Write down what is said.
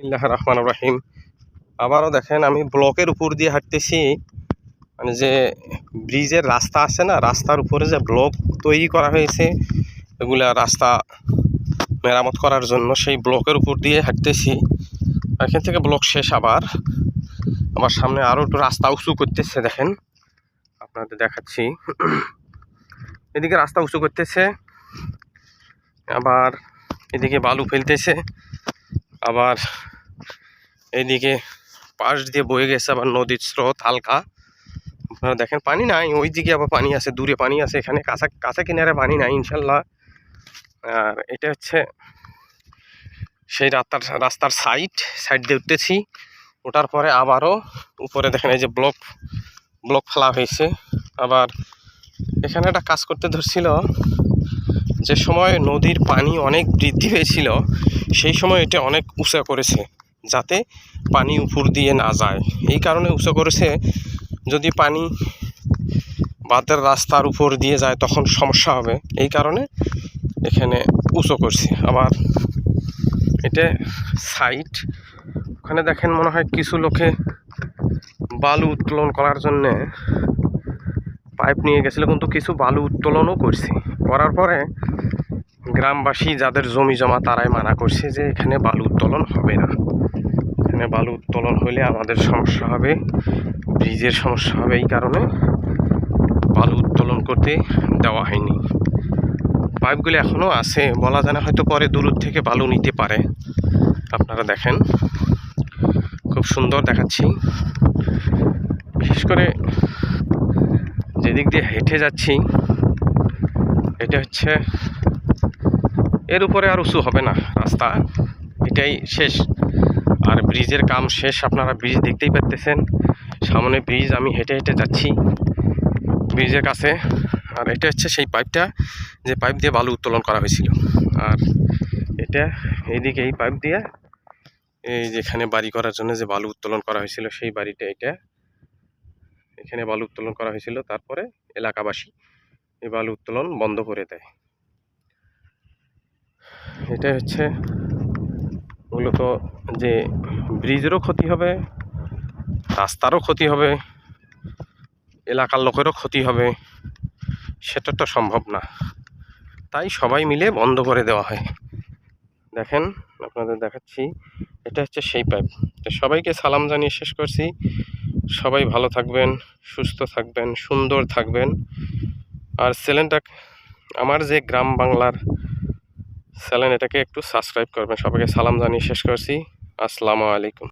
বিসমিল্লাহ রহমান রাহিম। আবারও দেখেন, আমি ব্লকের উপর দিয়ে হাঁটতেছি। মানে যে ব্রিজের রাস্তা আছে না, রাস্তার উপরে যে ব্লক তৈরি করা হয়েছে, এগুলা রাস্তা মেরামত করার জন্য সেই ব্লকের উপর দিয়ে হাঁটতেছি। এখান থেকে ব্লক শেষ আবার। আমার সামনে আরও একটু রাস্তা উঁচু করতেছে, দেখেন। আপনাদের দেখাচ্ছি। এদিকে রাস্তা উঁচু করতেছে। আবার এদিকে বালু ফেলতেছে। আবার এইদিকে পাশ দিয়ে বয়ে গেছে আবার নদীর স্রোত হালকা। দেখেন, পানি নাই ওই দিকে আবার পানি আছে, দূরে পানি আছে, এখানে কাঁচা কাঁচা কিনারে পানি নাই, ইনশাল্লাহ। আর এটা হচ্ছে সেই রাস্তার রাস্তার সাইড সাইড দিয়ে উঠতেছি। ওঠার পরে আবারও উপরে দেখেন, এই যে ব্লক ব্লক ফেলা হয়েছে। আবার এখানে একটা কাজ করতে ধরছিল যে সময় নদীর পানি অনেক বৃদ্ধি পেয়েছিল সেই সময় এটা অনেক উঁচা করেছে যাতে পানি উপর দিয়ে না যায়। এই কারণে উঁচু করেছে। যদি পানি বাঁধের রাস্তার উপর দিয়ে যায়, তখন সমস্যা হবে। এই কারণে এখানে উঁচু করছে। আবার এটা সাইট। ওখানে দেখেন মনে হয় কিছু লোকে বালু উত্তোলন করার জন্যে পাইপ নিয়ে গেছিল, কিন্তু কিছু বালু উত্তোলনও করছে। করার পরে গ্রামবাসী যাদের জমি জমা তারাই মানা করছে যে এখানে বালু উত্তোলন হবে না। এখানে বালু উত্তোলন হলে আমাদের সমস্যা হবে, ব্রিজের সমস্যা হবে এই কারণে বালু উত্তোলন করতে দেওয়া হয়নি। পাইপগুলি এখনও আছে, বলা যায় না হয়তো পরে দূর থেকে বালু নিতে পারে। আপনারা দেখেন, খুব সুন্দর দেখাচ্ছি। বিশেষ করে যেদিক দিয়ে হেঁটে যাচ্ছি, এটা হচ্ছে, এর উপরে আর উঁচু হবে না রাস্তা। এটাই শেষ। আর ব্রিজের কাম শেষ, আপনারা ব্রিজ দেখতেই পাচ্তেছেন সামনে ব্রিজ, আমি হেঁটে হেঁটে যাচ্ছি ব্রিজের কাছে। আর এটা হচ্ছে সেই পাইপটা, যে পাইপ দিয়ে বালু উত্তোলন করা হয়েছিল। আর এটা এইদিকে এই পাইপ দিয়ে, এই যেখানে বাড়ি করার জন্য যে বালু উত্তোলন করা হয়েছিল, সেই বাড়িটা এটা। এখানে বালু উত্তোলন করা হয়েছিল। তারপরে এলাকাবাসী এই বালু উত্তোলন বন্ধ করে দেয়। এটা হচ্ছে মূলত যে ব্রিজেরও ক্ষতি হবে, রাস্তারও ক্ষতি হবে, এলাকার লোকেরও ক্ষতি হবে, সেটা তো সম্ভব না। তাই সবাই মিলে বন্ধ করে দেওয়া হয়। দেখেন, আপনাদের দেখাচ্ছি, এটা হচ্ছে সেই পাইপ সবাইকে সালাম জানিয়ে শেষ করছি। সবাই ভালো থাকবেন, সুস্থ থাকবেন, সুন্দর থাকবেন। আর চ্যানেলটা আমার যে গ্রাম বাংলার চ্যানেল এটাকে একটু সাবস্ক্রাইব করবেন। সবাইকে সালাম জানিয়ে শেষ করছি। আসসালামু আলাইকুম।